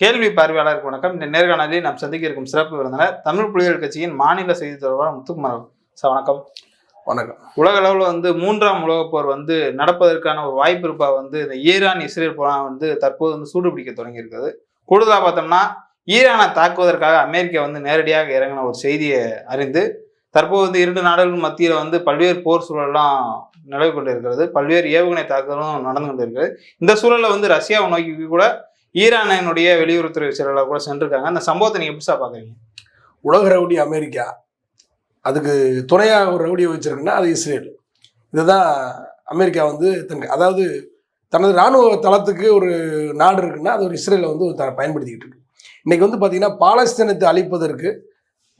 கேள்வி பார்வையாளருக்கு வணக்கம். இந்த நேர்காணலில் நாம் சந்திக்க இருக்கும் சிறப்பு விருந்தினர் தமிழ் புலிகள் கட்சியின் மாநில செய்தி தொடர்பாளர் முத்துக்குமார் சார் வணக்கம். வணக்கம். உலக அளவில் வந்து மூன்றாம் உலகப் போர் வந்து நடப்பதற்கான ஒரு வாய்ப்பு இருப்பா வந்து இந்த ஈரான் இஸ்ரேல் போரான் வந்து தற்போது வந்து சூடு பிடிக்க தொடங்கி இருக்குது கூடுதலாக பார்த்தோம்னா ஈரானை தாக்குவதற்காக அமெரிக்கா வந்து நேரடியாக இறங்கின ஒரு செய்தியை அறிந்து தற்போது வந்து இரண்டு நாடுகள் மத்தியில் வந்து பல்வேறு போர் சூழல்லாம் நிலவி கொண்டு இருக்கிறது பல்வேறு ஏவுகணை தாக்குதலும் நடந்து கொண்டு இருக்கிறது இந்த சூழலில் வந்து ரஷ்யாவை நோக்கி கூட ஈரானினுடைய வெளியுறவுத்துறை செயலாளர் கூட சென்றிருக்காங்க. அந்த சம்பவத்தை நீங்கள் எப்படி சார் உலக ரவுடி அமெரிக்கா. அதுக்கு துணையாக ஒரு ரவுடியை வச்சிருக்குன்னா அது இஸ்ரேல். இதுதான் அமெரிக்கா வந்து தன் அதாவது தனது இராணுவ தளத்துக்கு ஒரு நாடு இருக்குன்னா அது ஒரு இஸ்ரேலை வந்து த பயன்படுத்திக்கிட்டு இருக்கு. இன்னைக்கு வந்து பார்த்தீங்கன்னா பாலஸ்தீனத்தை அழிப்பதற்கு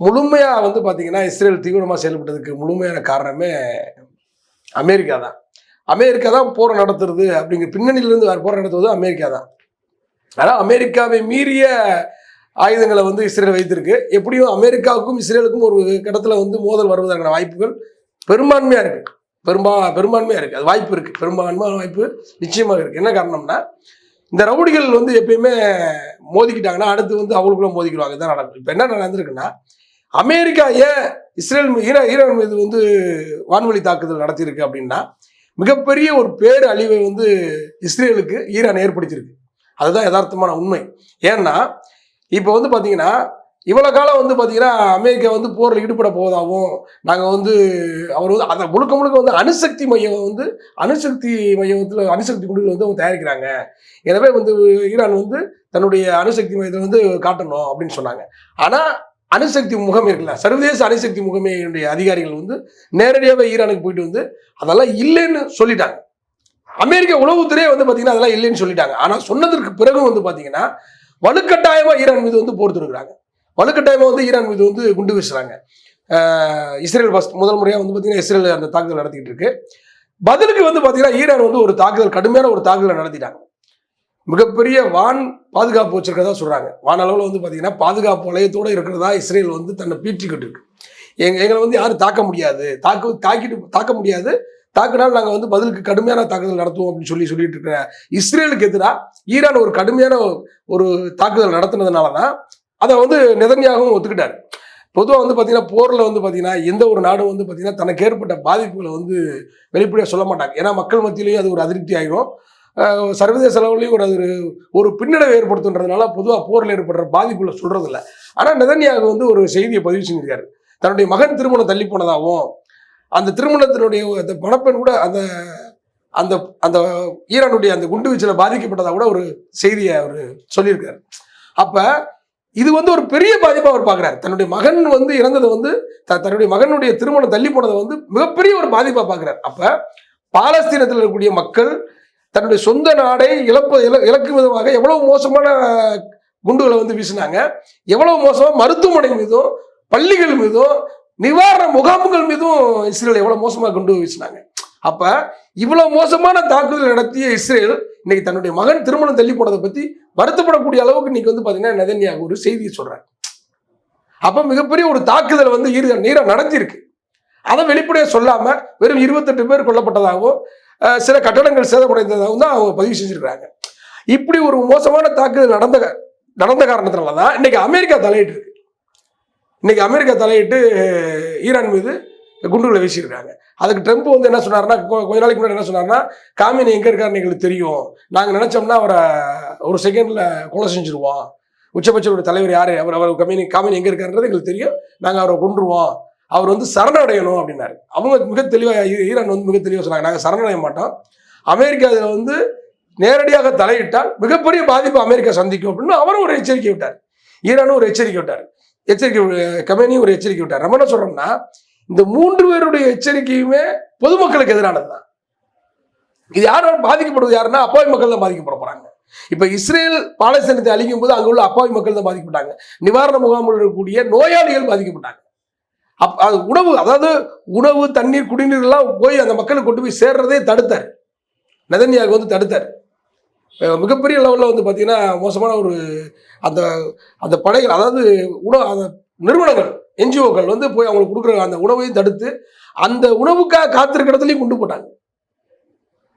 முழுமையாக வந்து பார்த்தீங்கன்னா இஸ்ரேல் தீவிரமாக செயல்பட்டதுக்கு முழுமையான காரணமே அமெரிக்கா தான் அமெரிக்கா தான் போரை நடத்துறது அப்படிங்கிற பின்னணியிலேருந்து வேறு போரை நடத்துவது அமெரிக்கா தான் ஆனால் அமெரிக்காவை மீறிய ஆயுதங்களை வந்து இஸ்ரேல் வைத்திருக்கு. எப்படியும் அமெரிக்காவுக்கும் இஸ்ரேலுக்கும் ஒரு கட்டத்தில் வந்து மோதல் வருவதற்கான வாய்ப்புகள் பெரும்பான்மையாக இருக்கு. பெரும்பா பெரும்பான்மையாக இருக்குது அது வாய்ப்பு இருக்குது பெரும்பான்மையான வாய்ப்பு நிச்சயமாக இருக்குது என்ன காரணம்னா இந்த ரவுடிகள் வந்து எப்பயுமே மோதிக்கிட்டாங்கன்னா அடுத்து வந்து அவங்களுக்குள்ள மோதிக்கிடுவாங்க. தான் நடக்கும். இப்போ என்ன நடந்திருக்குன்னா அமெரிக்கா ஏன் இஸ்ரேல் ஈரா ஈரான் மீது வந்து வான்வழி தாக்குதல் நடத்தியிருக்கு அப்படின்னா மிகப்பெரிய ஒரு பேர் அழிவை வந்து இஸ்ரேலுக்கு ஈரான் ஏற்படுத்தியிருக்கு. அதுதான் யதார்த்தமான உண்மை. ஏன்னா இப்போ வந்து பார்த்தீங்கன்னா இவ்வளோ காலம் வந்து பார்த்தீங்கன்னா அமெரிக்கா வந்து போரில் ஈடுபட போவதாகவும் நாங்கள் வந்து அவர் வந்து அதை முழுக்க முழுக்க வந்து அணுசக்தி மையம் வந்து அணுசக்தி மையத்தில் அணுசக்தி குண்டுகள் வந்து அவங்க தயாரிக்கிறாங்க. எனவே வந்து ஈரான் வந்து தன்னுடைய அணுசக்தி மையத்தை வந்து காட்டணும் அப்படின்னு சொன்னாங்க. ஆனால் அணுசக்தி முகம் இருக்குல்ல சர்வதேச அணுசக்தி முகமையினுடைய அதிகாரிகள் வந்து நேரடியாகவே ஈரானுக்கு போயிட்டு வந்து அதெல்லாம் இல்லைன்னு சொல்லிட்டாங்க. அமெரிக்க உளவுத்துறையே வந்து பார்த்தீங்கன்னா அதெல்லாம் இல்லைன்னு சொல்லிட்டாங்க. ஆனால் சொன்னதற்கு பிறகு வந்து பார்த்தீங்கன்னா வலுக்கட்டாயமாக ஈரான் மீது வந்து போர் தொடுக்கிறாங்க. வலுக்கட்டாயமாக வந்து ஈரான் மீது வந்து குண்டு வீசுறாங்க. இஸ்ரேல் ஃபஸ்ட் முதல் முறையாக வந்து பார்த்தீங்கன்னா இஸ்ரேல் அந்த தாக்குதல் நடத்திக்கிட்டு இருக்கு. பதிலுக்கு வந்து பார்த்தீங்கன்னா ஈரான் வந்து ஒரு தாக்குதல் கடுமையான ஒரு தாக்குதலை நடத்திட்டாங்க. மிகப்பெரிய வான் பாதுகாப்பு வச்சிருக்கிறதா சொல்கிறாங்க வான் அளவில் வந்து பார்த்தீங்கன்னா பாதுகாப்பு வளையத்தோடு இருக்கிறதா இஸ்ரேல் வந்து தன்னை பீற்றிக்கிட்டு இருக்கு. எங்க எங்களை வந்து யாரும் தாக்க முடியாது. தாக்கு தாக்கிட்டு தாக்க முடியாது. தாக்குனால் நாங்கள் வந்து பதிலுக்கு கடுமையான தாக்குதல் நடத்துவோம் அப்படின்னு சொல்லி சொல்லிட்டு இருக்கிற இஸ்ரேலுக்கு எதிராக ஈரான் ஒரு கடுமையான ஒரு தாக்குதல் நடத்துனதுனால தான் அதை வந்து நெதன்யாகவும் ஒத்துக்கிட்டார். பொதுவாக வந்து பார்த்தீங்கன்னா போரில் வந்து பார்த்தீங்கன்னா எந்த ஒரு நாடும் வந்து பார்த்தீங்கன்னா தனக்கு ஏற்பட்ட பாதிப்புகளை வந்து வெளிப்படையாக சொல்ல மாட்டாங்க. ஏன்னா மக்கள் மத்தியிலையும் அது ஒரு அதிருப்தி ஆகிடும் சர்வதேச அளவுலையும் ஒரு அது ஒரு- ஒரு பின்னடைவை ஏற்படுத்துன்றதுனால பொதுவாக போரில் ஏற்படுற பாதிப்புகளை சொல்கிறதில்ல ஆனால் நிதன்யாக வந்து ஒரு செய்தியை பதிவு செஞ்சிருக்காரு. தன்னுடைய மகன் திருமணம் தள்ளி போனதாகவும் அந்த திருமணத்தினுடைய அந்த மணப்பெண் கூட அந்த அந்த அந்த ஈரானுடைய அந்த குண்டு வீச்சில் பாதிக்கப்பட்டதாக கூட ஒரு செய்தியை அவர் சொல்லியிருக்காரு. அப்போ இது வந்து ஒரு பெரிய பாதிப்பாக அவர் பார்க்குறாரு தன்னுடைய மகன் வந்து இறந்ததை வந்து த- தன்னுடைய மகனுடைய திருமணம் தள்ளி போனதை வந்து மிகப்பெரிய ஒரு பாதிப்பாக பார்க்குறாரு அப்போ பாலஸ்தீனத்தில் இருக்கக்கூடிய மக்கள் தன்னுடைய சொந்த நாடை இழப்பு இல- இழக்கும் விதமாக எவ்வளவு மோசமான குண்டுகளை வந்து வீசினாங்க எவ்வளவு மோசமாக மருத்துவமனை மீதும் பள்ளிகள் மீதும் நிவாரண முகாம்கள் மீதும் இஸ்ரேல் எவ்வளோ மோசமாக கொண்டு வீசினாங்க. அப்போ இவ்வளோ மோசமான தாக்குதல் நடத்திய இஸ்ரேல் இன்னைக்கு தன்னுடைய மகன் திருமணம் தள்ளி போனதை பற்றி வருத்தப்படக்கூடிய அளவுக்கு இன்னைக்கு வந்து பார்த்தீங்கன்னா நெதன்யாகு ஒரு செய்தியை சொல்கிறாங்க அப்போ மிகப்பெரிய ஒரு தாக்குதல் வந்து ஈர நீரா நடந்திருக்கு. அதை வெளிப்படையாக சொல்லாமல் வெறும் இருபத்தெட்டு பேர் கொல்லப்பட்டதாகவும் சில கட்டடங்கள் சேதமடைந்ததாகவும் தான் அவங்க பதிவு செஞ்சுருக்கிறாங்க. இப்படி ஒரு மோசமான தாக்குதல் நடந்த நடந்த காரணத்தினால தான் இன்னைக்கு அமெரிக்கா தலையிட்டு இருக்கு இன்னைக்கு அமெரிக்கா தலையிட்டு ஈரான் மீது குண்டுகளை வீசியிருக்காங்க அதுக்கு ட்ரம்ப் வந்து என்ன சொன்னார்னா கொஞ்ச நாளைக்கு முன்னாடி என்ன சொன்னார்னா காமினி எங்க இருக்காருன்னு எங்களுக்கு தெரியும். நாங்கள் நினைச்சோம்னா அவரை ஒரு செகண்ட்ல கொலை செஞ்சிருவோம். உச்சபட்சோட தலைவர் யாரு? அவர் அவர் கமினி காமினி எங்க இருக்காருன்றது எங்களுக்கு தெரியும். நாங்கள் அவரை கொண்டுருவோம் அவர் வந்து சரணடையணும் அப்படின்னாரு. அவங்க மிக தெளிவாக ஈரான் வந்து மிக தெளிவாக சொன்னாங்க. நாங்கள் சரணடைய மாட்டோம். அமெரிக்கா இதில் வந்து நேரடியாக தலையிட்டால் மிகப்பெரிய பாதிப்பு அமெரிக்கா சந்திக்கும் அப்படின்னு அவரும் ஒரு எச்சரிக்கை விட்டார். ஈரானும் ஒரு எச்சரிக்கை விட்டார். எச்சரிக்கை வி- ஒரு எச்சரிக்கை விட்டார். நம்ம என்ன சொல்றோம்னா இந்த மூன்று பேருடைய எச்சரிக்கையுமே பொதுமக்களுக்கு எதிரானது தான் இது யாரும் பாதிக்கப்படுவது யாருன்னா அப்பாவி மக்கள் தான் பாதிக்கப்பட போறாங்க. இப்ப இஸ்ரேல் பாலஸ்தீனத்தை அழிக்கும் போது அங்க உள்ள அப்பாவி மக்கள் தான் பாதிக்கப்பட்டாங்க. நிவாரண முகாமில் இருக்கக்கூடிய நோயாளிகள் பாதிக்கப்பட்டாங்க. அப் அது உணவு அதாவது உணவு தண்ணீர் குடிநீர் எல்லாம் போய் அந்த மக்களுக்கு கொண்டு போய் சேர்றதே தடுத்தார். நெதன்யாவுக்கு வந்து தடுத்தார். மிகப்பெரிய லெவலில் வந்து பார்த்திங்கன்னா மோசமான ஒரு அந்த அந்த படைகள் அதாவது உணவு அந்த நிறுவனங்கள் என்ஜிஓக்கள் வந்து போய் அவங்களுக்கு கொடுக்குற அந்த உணவையும் தடுத்து அந்த உணவுக்காக காத்திருக்கிற இடத்துலையும் கொண்டு போட்டாங்க.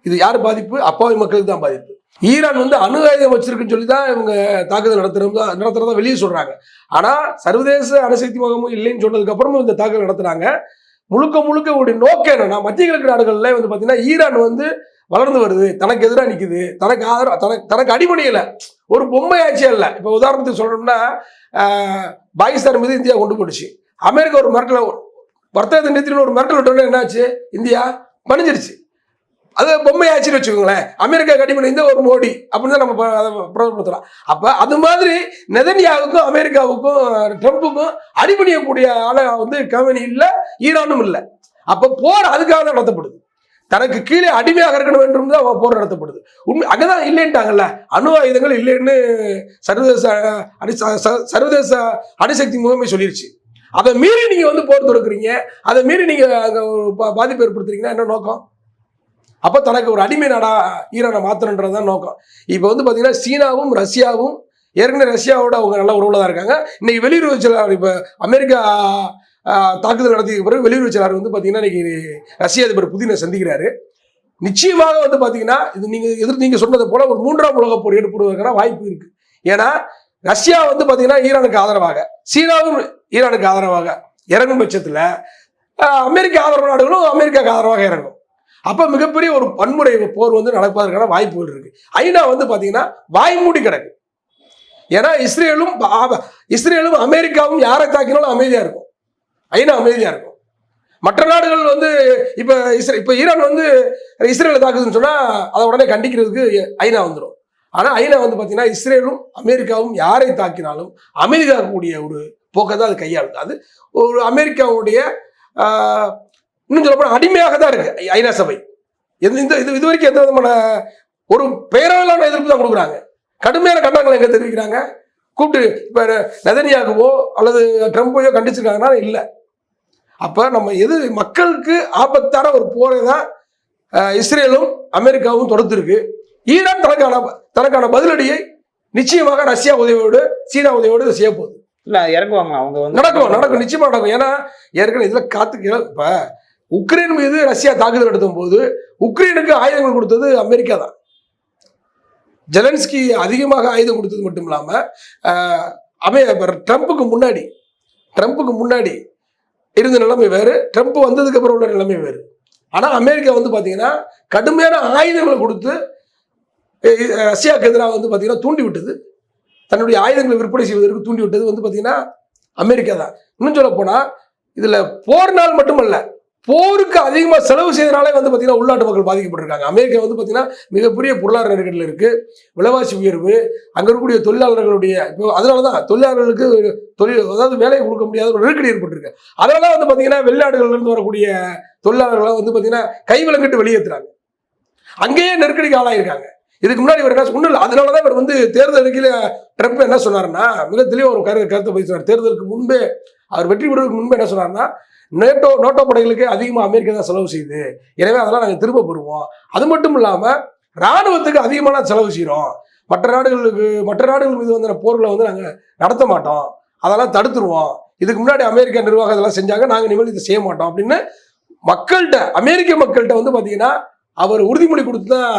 இது யார் பாதிப்பு? அப்பாவி மக்களுக்கு தான் பாதிப்பு. ஈரான் வந்து அணு ஆயுதம் வச்சிருக்குன்னு சொல்லி தான் இவங்க தாக்குதல் நடத்துறதா நடத்துறதா வெளியே சொல்றாங்க. ஆனா சர்வதேச அணுசக்தி முகமும் இல்லைன்னு சொன்னதுக்கு அப்புறமும் இந்த தாக்குதல் நடத்துறாங்க. முழுக்க முழுக்க உடைய நோக்கம் என்னன்னா மத்திய கிழக்கு நாடுகள்ல வந்து பாத்தீங்கன்னா ஈரான் வந்து வளர்ந்து வருது தனக்கு எதிராக நிற்குது தனக்கு ஆதரவு தனக்கு தனக்கு அடிமணியில ஒரு பொம்மை இல்லை. இப்போ உதாரணத்துக்கு சொல்லணும்னா பாகிஸ்தான் மீது இந்தியா கொண்டு போட்டுச்சு அமெரிக்கா ஒரு மிரட்டல வர்த்தகத்தை நிறுத்தின ஒரு மிரட்டல் விட்டோன்னே என்னாச்சு? இந்தியா பணிஞ்சிருச்சு அது பொம்மை ஆச்சுன்னு வச்சுக்கோங்களேன் அமெரிக்கா கடிமணிந்த ஒரு மோடி அப்படின்னு தான் நம்ம அதை பிரபலப்படுத்தலாம் அப்போ அது மாதிரி நெதன்யாவுக்கும் அமெரிக்காவுக்கும் ட்ரம்ப்புக்கும் அடிபணியக்கூடிய ஆளை வந்து கம்பெனி இல்லை ஈரானும் இல்லை. அப்போ போர் அதுக்காக தான் நடத்தப்படுது. தனக்கு கீழே அடிமையாக இருக்கணும் என்றும் தான் போர் நடத்தப்படுது. உண்மை அங்கதான் இல்லைன்ட்டாங்கல்ல? அணு ஆயுதங்கள் இல்லைன்னு சர்வதேச அணு சர்வதேச அணுசக்தி முகமை சொல்லிருச்சு. அதை மீறி நீங்க வந்து போர் தொடுக்குறீங்க. அதை மீறி நீங்க பா- பாதிப்பு ஏற்படுத்துறீங்கன்னா என்ன நோக்கம்? அப்போ தனக்கு ஒரு அடிமை நாடா ஈரானை மாத்தணுன்றது தான் நோக்கம். இப்போ வந்து பாத்தீங்கன்னா சீனாவும் ரஷ்யாவும் ஏற்கனவே ரஷ்யாவோட அவங்க நல்ல உறவுல தான் இருக்காங்க. இன்னைக்கு வெளியுறவு இப்போ அமெரிக்கா தாக்குதல் நடத்திய பிறகு வெளியுறவு செயலாளர் வந்து பார்த்தீங்கன்னா இன்னைக்கு ரஷ்ய அதிபர் புதினை சந்திக்கிறாரு. நிச்சயமாக வந்து பார்த்தீங்கன்னா இது நீங்கள் எதிர் நீங்கள் சொன்னதை போல ஒரு மூன்றாம் உலகப் போர் ஏற்படுவதற்கான வாய்ப்பு இருக்கு. ஏன்னா ரஷ்யா வந்து பார்த்தீங்கன்னா ஈரானுக்கு ஆதரவாக சீனாவும் ஈரானுக்கு ஆதரவாக இறங்கும் பட்சத்தில் அமெரிக்க ஆதரவு நாடுகளும் அமெரிக்காவுக்கு ஆதரவாக இறங்கும். அப்போ மிகப்பெரிய ஒரு வன்முறை போர் வந்து நடப்பதற்கான வாய்ப்புகள் இருக்கு. ஐநா வந்து பாத்தீங்கன்னா வாய்மூடி கிடக்கு. ஏன்னா இஸ்ரேலும் இஸ்ரேலும் அமெரிக்காவும் யாரை தாக்கினாலும் அமைதியாக இருக்கும். ஐநா அமைதியாக இருக்கும். மற்ற நாடுகள் வந்து இப்போ இஸ்ரே இப்போ ஈரான் வந்து இஸ்ரேலை தாக்குதுன்னு சொன்னால் அதை உடனே கண்டிக்கிறதுக்கு ஐநா வந்துடும் ஆனால் ஐநா வந்து பார்த்தீங்கன்னா இஸ்ரேலும் அமெரிக்காவும் யாரை தாக்கினாலும் அமைதி காக்கக்கூடிய ஒரு போக்கை தான் அது கையாளுது. அது ஒரு அமெரிக்காவுடைய இன்னும் சொல்லப்போனால் அடிமையாக தான் இருக்குது ஐநா சபை. எந்த இந்த இது இது வரைக்கும் எந்த விதமான ஒரு பேரளவிலான எதிர்ப்பு தான் கொடுக்குறாங்க. கடுமையான கண்டனங்களை எங்கே தெரிவிக்கிறாங்க? கூப்பிட்டு இப்போ நதனியாகவோ அல்லது ட்ரம்ப்பையோ கண்டிச்சிருக்காங்கன்னா இல்லை. அப்ப நம்ம எது மக்களுக்கு ஆபத்தான ஒரு போரை தான் இஸ்ரேலும் அமெரிக்காவும் தொடுத்திருக்கு. ஈரான் தனக்கான தனக்கான பதிலடியை நிச்சயமாக ரஷ்யா உதவியோடு சீனா உதவியோடு செய்ய போகுது. இல்ல இறங்குவாங்க அவங்க வந்து நடக்கும் நடக்கும். நிச்சயமா நடக்கும். ஏன்னா ஏற்கனவே இதுல காத்து இப்ப உக்ரைன் மீது ரஷ்யா தாக்குதல் நடத்தும் போது உக்ரைனுக்கு ஆயுதங்கள் கொடுத்தது அமெரிக்கா தான். ஜெலன்ஸ்கி அதிகமாக ஆயுதம் கொடுத்தது மட்டும் இல்லாம ஆஹ், அமெ ட்ரம்ப்புக்கு முன்னாடி ட்ரம்ப்புக்கு முன்னாடி இருந்த நிலைமை வேறு ட்ரம்ப் வந்ததுக்கு அப்புறம் உள்ள நிலைமை வேறு. ஆனால் அமெரிக்கா வந்து பார்த்தீங்கன்னா கடுமையான ஆயுதங்களை கொடுத்து ரஷ்யாவுக்கு எதிராக வந்து பார்த்தீங்கன்னா தூண்டி விட்டது தன்னுடைய ஆயுதங்களை விற்பனை செய்வதற்கு தூண்டி விட்டது வந்து பார்த்தீங்கன்னா அமெரிக்கா தான். இன்னும் சொல்ல போனா இதுல போர்னால் மட்டுமல்ல போருக்கு அதிகமாக செலவு செய்தனாலே வந்து பார்த்திங்கன்னா உள்நாட்டு மக்கள் பாதிக்கப்பட்டிருக்காங்க. அமெரிக்கா வந்து பார்த்தீங்கன்னா மிகப்பெரிய பொருளாதார நெருக்கடியில் இருக்குது விலைவாசி உயர்வு அங்கே இருக்கக்கூடிய தொழிலாளர்களுடைய இப்போ அதனாலதான் தொழிலாளர்களுக்கு தொழில் அதாவது வேலையை கொடுக்க முடியாத ஒரு நெருக்கடி ஏற்பட்டிருக்கு. அதனால வந்து பார்த்தீங்கன்னா வெளிநாடுகள்ல இருந்து வரக்கூடிய தொழிலாளர்களை வந்து பாத்தீங்கன்னா கைவிலங்கிட்டு வெளியேற்றுறாங்க அங்கேயே நெருக்கடிக்கு ஆளாயிருக்காங்க. இதுக்கு முன்னாடி இவர் என்ன ஒன்றும் இல்லை. அதனால தான் இவர் வந்து தேர்தல் அறிக்கையில் ட்ரம்ப் என்ன சொன்னாருன்னா மிக தெளிவாக ஒரு கரு கருத்தை பதிவு சொன்னார் தேர்தலுக்கு முன்பே அவர் வெற்றி பெறுவதற்கு முன்பே என்ன சொன்னார்னா நேட்டோ நோட்டோ படைகளுக்கு அதிகமாக அமெரிக்கா தான் செலவு செய்யுது. எனவே அதெல்லாம் நாங்கள் திரும்ப பெறுவோம். அது மட்டும் இல்லாமல் ராணுவத்துக்கு அதிகமான செலவு செய்கிறோம் மற்ற நாடுகளுக்கு மற்ற நாடுகள் மீது வந்த போர்களை வந்து நாங்கள் நடத்த மாட்டோம். அதெல்லாம் தடுத்துருவோம். இதுக்கு முன்னாடி அமெரிக்கா நிர்வாகம் இதெல்லாம் செஞ்சாங்க. நாங்கள் இனிமேல் இதை செய்ய மாட்டோம் அப்படின்னு மக்கள்கிட்ட அமெரிக்க மக்கள்கிட்ட வந்து பார்த்தீங்கன்னா அவர் உறுதிமொழி கொடுத்து தான்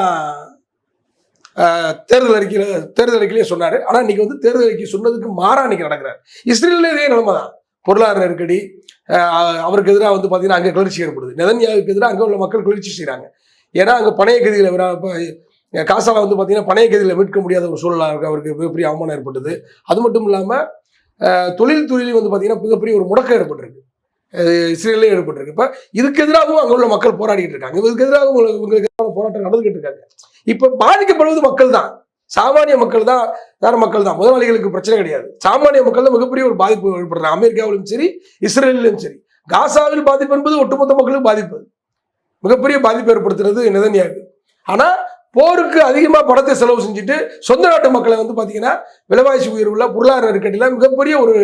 தேர்தல் அறிக்கையில் தேர்தல் அறிக்கையிலே சொன்னார். ஆனால் இன்னைக்கு வந்து தேர்தல் அறிக்கை சொன்னதுக்கு மாறா இன்னைக்கு நடக்கிறார். இஸ்ரேலில் இதே நிலைமை தான். பொருளாதார நெருக்கடி அவருக்கு எதிராக வந்து பார்த்தீங்கன்னா அங்கே கிளர்ச்சி ஏற்படுது. நெதன்யாவுக்கு எதிராக அங்கே உள்ள மக்கள் கிளர்ச்சி செய்கிறாங்க ஏன்னா அங்கே பணைய கதியில் இப்போ காசால வந்து பார்த்தீங்கன்னா பணைய கதியில் மீட்க முடியாத ஒரு சூழலாக இருக்குது அவருக்கு மிகப்பெரிய அவமானம் ஏற்பட்டது. அது மட்டும் இல்லாமல் தொழில் தொழிலையும் வந்து பார்த்தீங்கன்னா மிகப்பெரிய ஒரு முடக்கம் ஏற்பட்டிருக்கு. இஸ்ரேலே ஏற்பட்டிருக்கு இப்போ இதுக்கு எதிராகவும் அங்கே உள்ள மக்கள் போராடிட்டு இருக்காங்க. இதுக்கு எதிராக உங்களுக்கு உங்களுக்கு எதிரான போராட்டம் நடந்துகிட்டு இருக்காங்க. இப்போ பாதிக்கப்படுவது மக்கள் தான். சாமானிய மக்கள் தான் வேற மக்கள் தான். முதலாளிகளுக்கு பிரச்சனை கிடையாது. சாமானிய மக்கள் தான் மிகப்பெரிய ஒரு பாதிப்பு ஏற்படுறாங்க. அமெரிக்காவிலும் சரி இஸ்ரேலிலும் சரி. காசாவில் பாதிப்பு என்பது ஒட்டுமொத்த மக்களுக்கு பாதிப்பு. மிகப்பெரிய பாதிப்பு ஏற்படுத்துறது நெதன்யாகு. ஆனா போருக்கு அதிகமா பணத்தை செலவு செஞ்சுட்டு சொந்த நாட்டு மக்களை வந்து பார்த்தீங்கன்னா விலைவாசி உயர்வுல பொருளாதார நெருக்கடியில் மிகப்பெரிய ஒரு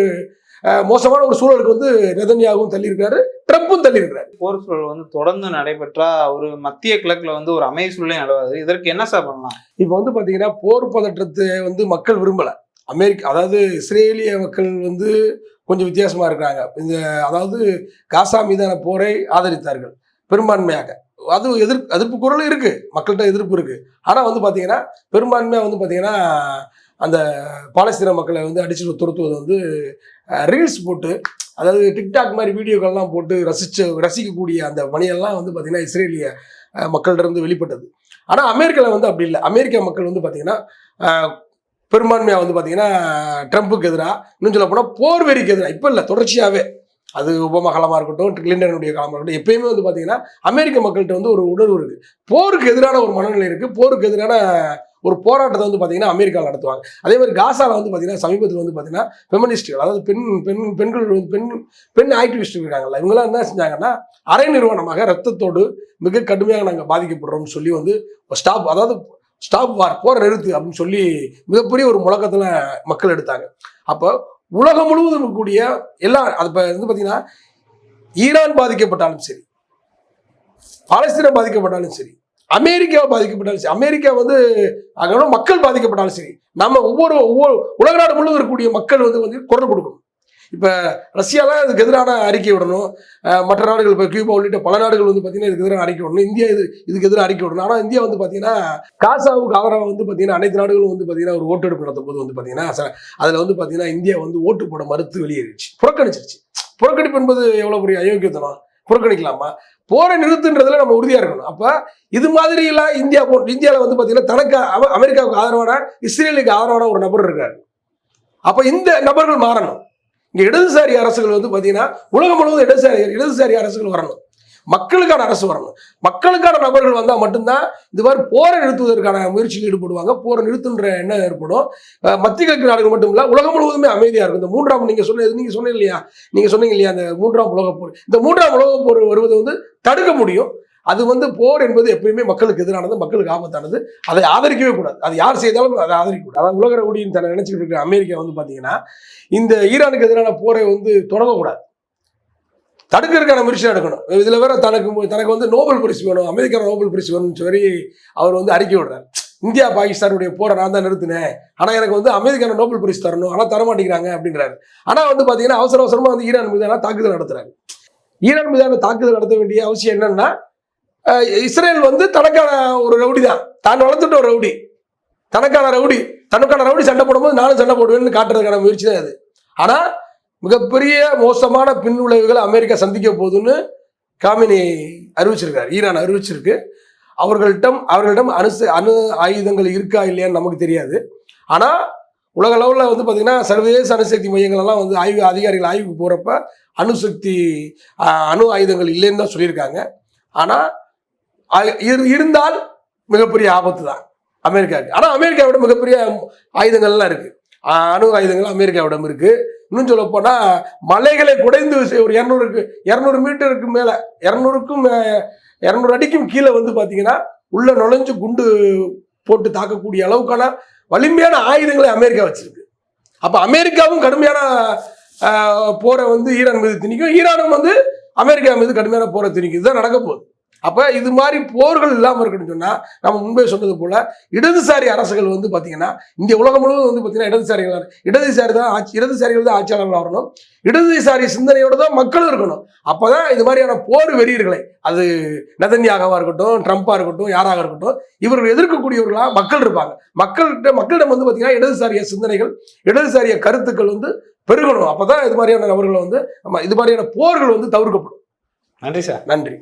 மோசமான ஒரு சூழலுக்கு வந்து நெதன்யாகவும் தள்ளியிருக்காரு ட்ரம்ப்பும் தள்ளியிருக்காரு போர் சூழல் வந்து தொடர்ந்து நடைபெற்றா ஒரு மத்திய கிழக்குல வந்து ஒரு அமைதி சூழலே நிலவாது இதற்கு என்ன சார் பண்ணலாம்? இப்போ வந்து பாத்தீங்கன்னா போர் பதற்றத்தை வந்து மக்கள் விரும்பல. அமெரிக்கா அதாவது இஸ்ரேலிய மக்கள் வந்து கொஞ்சம் வித்தியாசமா இருக்கிறாங்க. இந்த அதாவது காசா மீதான போரை ஆதரித்தார்கள் பெரும்பான்மையாக. அது எதிர் எதிர்ப்பு குரலும் இருக்கு மக்கள்கிட்ட எதிர்ப்பு இருக்கு. ஆனா வந்து பாத்தீங்கன்னா பெரும்பான்மையா வந்து பாத்தீங்கன்னா அந்த பாலஸ்தீன மக்களை வந்து அடிச்சு துரத்துவது வந்து ரீல்ஸ் போட்டு அதாவது டிக்டாக் மாதிரி வீடியோக்கள்லாம் போட்டு ரசித்து ரசிக்கக்கூடிய அந்த பணியெல்லாம் வந்து பார்த்திங்கன்னா இஸ்ரேலிய மக்கள்கிட்ட இருந்து வெளிப்பட்டது. ஆனால் அமெரிக்காவில் வந்து அப்படி இல்லை. அமெரிக்க மக்கள் வந்து பார்த்திங்கன்னா பெரும்பான்மையாக வந்து பார்த்திங்கன்னா ட்ரம்ப்புக்கு எதிராக இன்னும் சொல்ல போனால் போர் வெறிக்கு எதிராக இப்போ இல்லை தொடர்ச்சியாகவே அது உபமா காலமாக இருக்கட்டும் கிளிண்டனுடைய காலமாக இருக்கட்டும் எப்பயுமே வந்து பார்த்திங்கன்னா அமெரிக்க மக்கள்கிட்ட வந்து ஒரு உணர்வு இருக்குது போருக்கு எதிரான ஒரு மனநிலை இருக்குது போருக்கு எதிரான ஒரு போராட்டத்தை வந்து பார்த்தீங்கன்னா அமெரிக்காவில் நடத்துவாங்க. அதே மாதிரி காசாவில் வந்து பார்த்தீங்கன்னா சமீபத்தில் வந்து பார்த்தீங்கன்னா ஃபெமினிஸ்டுகள் அதாவது பெண் பெண் பெண்கள் வந்து பெண் பெண் ஆக்டிவிஸ்ட் இருக்காங்கல்ல இவங்கெல்லாம் என்ன செஞ்சாங்கன்னா அரை நிறுவனமாக ரத்தத்தோடு மிக கடுமையாக நாங்கள் பாதிக்கப்படுறோம்னு சொல்லி வந்து ஸ்டாப் அதாவது ஸ்டாப் வார் போர் நிறுத்து அப்படின்னு சொல்லி மிகப்பெரிய ஒரு முழக்கத்தில் மக்கள் எடுத்தாங்க. அப்போ உலகம் முழுவதும் இருக்கக்கூடிய எல்லா அது இப்போ வந்து பார்த்தீங்கன்னா ஈரான் பாதிக்கப்பட்டாலும் சரி பாலஸ்தீனம் பாதிக்கப்பட்டாலும் சரி அமெரிக்காவை பாதிக்கப்பட்டாலும் சரி அமெரிக்கா வந்து அங்கே மக்கள் பாதிக்கப்பட்டாலும் சரி நம்ம ஒவ்வொரு ஒவ்வொரு உலக நாடு முழுவதும் இருக்கக்கூடிய மக்கள் வந்து வந்து குரல் கொடுக்கணும். இப்போ ரஷ்யாலாம் இதுக்கு எதிரான அறிக்கை விடணும். மற்ற நாடுகள் இப்போ கியூபா உள்ளிட்ட பல நாடுகள் வந்து பார்த்தீங்கன்னா இதுக்கு எதிரான அறிக்கை விடணும். இந்தியா இது இதுக்கு எதிராக அறிக்கை விடணும். ஆனால் இந்தியா வந்து பார்த்தீங்கன்னா காசாவுக்கு ஆதரவாக வந்து பார்த்தீங்கன்னா அனைத்து நாடுகளும் வந்து பார்த்தீங்கன்னா ஒரு ஓட்டெடுப்பு நடத்தும் போது வந்து பார்த்தீங்கன்னா அதில் வந்து பார்த்தீங்கன்னா இந்தியா வந்து ஓட்டு போட மறுத்து வெளியேறிடுச்சு. புறக்கணிச்சிருச்சு. புறக்கணிப்பு என்பது எவ்வளோ பெரிய அயோக்கியத்தனம்? புறக்கணிக்கலாமா? போரை நிறுத்துன்றதுல நம்ம உறுதியாக இருக்கணும். அப்போ இது மாதிரிலாம் இந்தியா போ இந்தியாவில் வந்து பார்த்தீங்கன்னா தனக்கு அமெரிக்காவுக்கு ஆதரவான இஸ்ரேலுக்கு ஆதரவான ஒரு நபர் இருக்கார். அப்போ இந்த நபர்கள் மாறணும். இங்கே இடதுசாரி அரசுகள் வந்து பார்த்தீங்கன்னா உலகம் முழுவதும் இடதுசாரி இடதுசாரி அரசுகள் வரணும். மக்களுக்கான அரசு வரணும். மக்களுக்கான நபர்கள் வந்தால் மட்டும்தான் இந்த மாதிரி போரை நிறுத்துவதற்கான முயற்சியில் ஈடுபடுவாங்க. போரை நிறுத்துன்ற எண்ணம் ஏற்படும். மத்திய கிழக்கு நாடுகள் மட்டும் இல்லை உலகம் முழுவதுமே அமைதியாக இருக்கும். இந்த மூன்றாம் நீங்கள் சொன்னது நீங்கள் சொன்னீங்க இல்லையா? நீங்கள் சொன்னீங்க இல்லையா? அந்த மூன்றாம் உலகப் போர். இந்த மூன்றாம் உலகப் போர் வருவது வந்து தடுக்க முடியும். அது வந்து போர் என்பது எப்பயுமே மக்களுக்கு எதிரானது மக்களுக்கு ஆபத்தானது. அதை ஆதரிக்கவே கூடாது. அது யார் செய்தாலும் அதை ஆதரிக்க கூடாது அதாவது உலக ரவுடின்னு தன்னை நினைச்சுக்கிட்டு இருக்கிற அமெரிக்கா வந்து பார்த்தீங்கன்னா இந்த ஈரானுக்கு எதிரான போரை வந்து தொடங்கக்கூடாது. தடுக்கிறதுக்கான முயற்சி எடுக்கணும். இதில் வேற தனக்கு தனக்கு வந்து நோபல் பரிசு வேணும் அமெரிக்கா நோபல் பரிசு வேணும்னு சொல்லி அவர் வந்து அறிக்கை விடுறாரு. இந்தியா பாகிஸ்தானுடைய போரை நான் தான் நிறுத்தினேன். ஆனால் எனக்கு வந்து அமெரிக்கான நோபல் பரிசு தரணும் ஆனால் தர மாட்டேங்கிறாங்க அப்படின்றாரு ஆனால் வந்து பார்த்தீங்கன்னா அவசர அவசரமாக வந்து ஈரான் மீதான தாக்குதல் நடத்துறாரு. ஈரான் மீதான தாக்குதல் நடத்த வேண்டிய அவசியம் என்னன்னா இஸ்ரேல் வந்து தனக்கான ஒரு ரவுடி தான். தான் வளர்த்துட்ட ஒரு ரவுடி. தனக்கான ரவுடி. தனக்கான ரவுடி சண்டை போடும்போது நானும் சண்டை போடுவேன்னு காட்டுறதுக்கான முயற்சி தான் அது. ஆனால் மிகப்பெரிய மோசமான பின் விளைவுகளை அமெரிக்கா சந்திக்க போகுதுன்னு காமினி அறிவிச்சிருக்காரு. ஈரான் அறிவிச்சிருக்கு. அவர்கள்ட்டம் அவர்களிடம் அணு அணு ஆயுதங்கள் இருக்கா இல்லையான்னு நமக்கு தெரியாது. ஆனால் உலக அளவில் வந்து பார்த்திங்கன்னா சர்வதேச அணுசக்தி மையங்கள்லாம் வந்து ஆய்வு அதிகாரிகள் ஆய்வுக்கு போகிறப்ப அணுசக்தி அணு ஆயுதங்கள் இல்லைன்னு தான் சொல்லியிருக்காங்க. ஆனால் இருந்தால் மிகப்பெரிய ஆபத்து தான் அமெரிக்காவுக்கு ஆனால் அமெரிக்காவோட மிகப்பெரிய ஆயுதங்கள்லாம் இருக்குது அணு ஆயுதங்கள் அமெரிக்காவிடம் இருக்குது இன்னும் சொல்ல போனால் மலைகளை குடைந்து ஒரு இரநூறுக்கு இரநூறு மீட்டருக்கு மேலே இரநூறுக்கும் இரநூறு அடிக்கும் கீழே வந்து பாத்தீங்கன்னா உள்ள நுழைஞ்சு குண்டு போட்டு தாக்கக்கூடிய அளவுக்கான வலிமையான ஆயுதங்களை அமெரிக்கா வச்சிருக்கு. அப்போ அமெரிக்காவும் கடுமையான போரை வந்து ஈரான் மீது திணிக்கும். ஈரானும் வந்து அமெரிக்கா மீது கடுமையான போரை திணிக்கும். இதுதான் நடக்க போகுது. அப்போ இது மாதிரி போர்கள் இல்லாமல் இருக்கணும்னு சொன்னால் நம்ம முன்பே சொன்னது போல இடதுசாரி அரசுகள் வந்து பார்த்தீங்கன்னா இந்திய உலகம் முழுவதும் வந்து பார்த்தீங்கன்னா இடதுசாரிகள் இடதுசாரி தான் ஆட்சி இடதுசாரிகள் தான் ஆட்சியாளர்கள் வரணும். இடதுசாரி சிந்தனையோட தான் மக்களும் இருக்கணும். அப்பதான் இது மாதிரியான போர் வெறியர்களை அது நதன்யாகவா இருக்கட்டும் ட்ரம்ப்பா இருக்கட்டும் யாராக இருக்கட்டும் இவர்கள் எதிர்க்கக்கூடியவர்களா மக்கள் இருப்பாங்க. மக்கள்கிட்ட மக்களிடம் வந்து பார்த்தீங்கன்னா இடதுசாரிய சிந்தனைகள் இடதுசாரிய கருத்துக்கள் வந்து பெருகணும். அப்பதான் இது மாதிரியான நபர்களை வந்து நம்ம இது மாதிரியான போர்கள் வந்து தவிர்க்கப்படும். நன்றி சார். நன்றி.